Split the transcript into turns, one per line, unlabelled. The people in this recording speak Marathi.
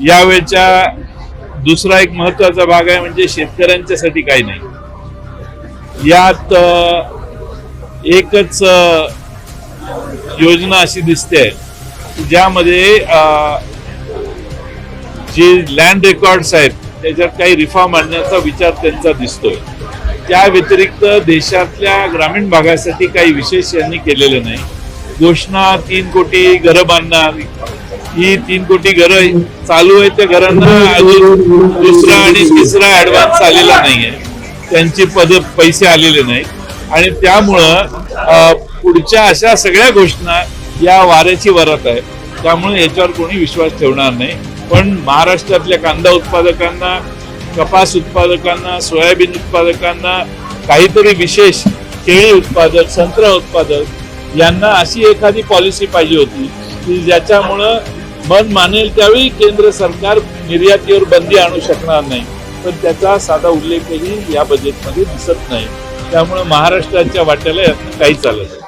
यावेळच्या दुसरा एक महत्त्वाचा भाग आहे म्हणजे शेतकऱ्यांच्यासाठी काही नाही. यात एकच योजना अशी दिसते ज्यामध्ये जे लँड रेकॉर्ड्स आहेत त्याच्यात काही रिफॉर्म आणण्याचा विचार त्यांचा दिसतोय. त्या व्यतिरिक्त देशातल्या ग्रामीण भागासाठी काही विशेष यांनी केलेलं नाही. घोषणा तीन कोटी घरं बांधणार ही तीन कोटी घरं चालू आहे त्या घरांना अजून दुसरा आणि तिसरा ऍडव्हान्स आलेला नाहीये. त्यांची पद पैसे आलेले नाहीत आणि त्यामुळं पुढच्या अशा सगळ्या घोषणा या वाऱ्याची वरात आहे. त्यामुळे याच्यावर कोणी विश्वास ठेवणार नाही. पण महाराष्ट्रातल्या कांदा उत्पादकांना कपास उत्पादकांना सोयाबीन उत्पादकांना काहीतरी विशेष केळी उत्पादक संत्रा उत्पादक यांना अशी एखादी पॉलिसी पाहिजे होती की ज्याच्यामुळं मन मानेल त्यावेळी केंद्र सरकार निर्यातीवर बंदी आणू शकणार नाही. पण त्याचा साधा उल्लेखही या बजेटमध्ये दिसत नाही. त्यामुळे महाराष्ट्राच्या वाट्याला यातनं काही चालत नाही.